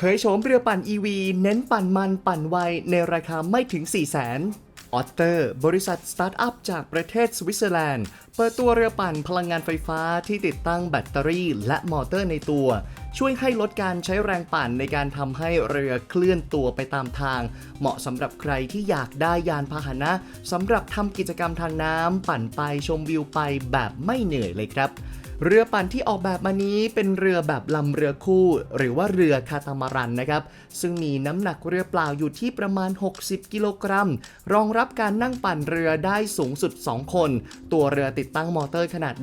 เผยโฉมเรือปั่น EV เน้นปั่นมันปั่นไว ในราคาไม่ถึง 4 0 0 0 0 0ออเตอร์ บริษัทสตาร์ทอัพจากประเทศสวิตเซอร์แลนด์ เปิดตัวเรือปั่นพลังงานไฟฟ้าที่ติดตั้งแบตเตอรี่และมอเตอร์ในตัว ช่วยให้ลดการใช้แรงปั่นในการทำให้เรือเคลื่อนตัวไปตามทาง เหมาะสำหรับใครที่อยากได้ยานพาหนะสำหรับทำกิจกรรมทางน้ำปั่นไปชมวิวไปแบบไม่เหนื่อยเลยครับ เรือปั่นที่ออกแบบมานี้เป็นเรือแบบลำเรือคู่ หรือว่าเรือคาตามารันนะครับ ซึ่งมีน้ำหนักเรือเปล่าอยู่ที่ประมาณ 60 กิโลกรัม รองรับการนั่งปั่นเรือได้สูงสุด 2 คน ตัวเรือติดตั้งมอเตอร์ขนาด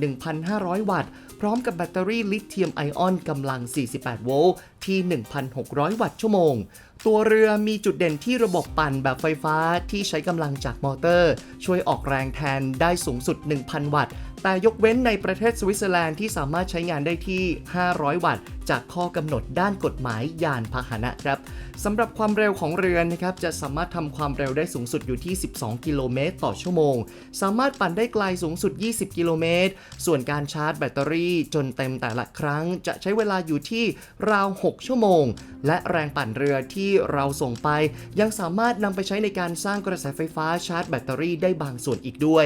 1,500 วัตต์ พร้อมกับแบตเตอรี่ลิเธียมไอออนกำลัง 48 โวลต์ที่ 1,600 วัตต์ชั่วโมง ตัวเรือมีจุดเด่นที่ระบบปั่นแบบไฟฟ้าที่ใช้กำลังจากมอเตอร์ ช่วยออกแรงแทนได้สูงสุด 1,000 วัตต์ แต่ยกเว้นในประเทศสวิตเซอร์แลนด์ที่สามารถใช้งานได้ที่ 500 วัตต์จากข้อกำหนดด้านกฎหมายยานพาหนะครับสำหรับความเร็วของเรือนะครับจะสามารถทำความเร็วได้สูงสุดอยู่ที่ 12 กิโลเมตรต่อชั่วโมง สามารถปั่นได้ไกลสูงสุด 20 กิโลเมตร ส่วนการชาร์จแบตเตอรี่จนเต็มแต่ละครั้ง จะใช้เวลาอยู่ที่ราว 6 ชั่วโมง และแรงปั่นเรือที่เราส่งไป ยังสามารถนำไปใช้ในการสร้างกระแสไฟฟ้าชาร์จแบตเตอรี่ได้บางส่วนอีกด้วย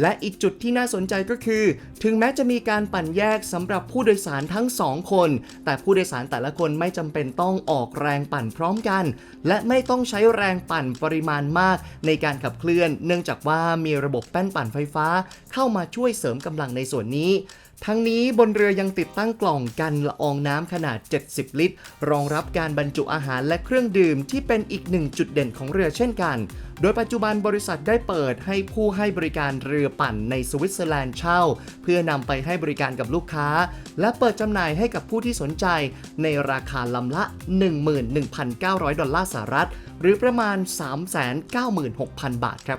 และอีกจุดที่น่าสนใจก็คือ ถึงแม้จะมีการปั่นแยกสำหรับผู้โดยสารทั้ง 2 คน แต่ผู้โดยสารแต่ละคนไม่จำเป็นต้องออกแรงปั่นพร้อมกัน และไม่ต้องใช้แรงปั่นปริมาณมากในการขับเคลื่อน เนื่องจากว่ามีระบบแป้นปั่นไฟฟ้า เข้ามาช่วยเสริมกำลังในส่วนนี้ ทั้งนี้บนเรือยังติดตั้งกล่องกันละอองน้ำขนาด 70 ลิตร รองรับการบรรจุอาหารและเครื่องดื่มที่เป็นอีกหนึ่งจุดเด่นของเรือเช่นกัน โดยปัจจุบันบริษัทได้เปิดให้ผู้ให้บริการเรือปั่นในสวิตเซอร์แลนด์เช่า เพื่อนำไปให้บริการกับลูกค้า และเปิดจำหน่ายให้กับผู้ที่สนใจ ในราคาลำละ 11,900 ดอลลาร์สหรัฐ หรือประมาณ 396,000 บาทครับ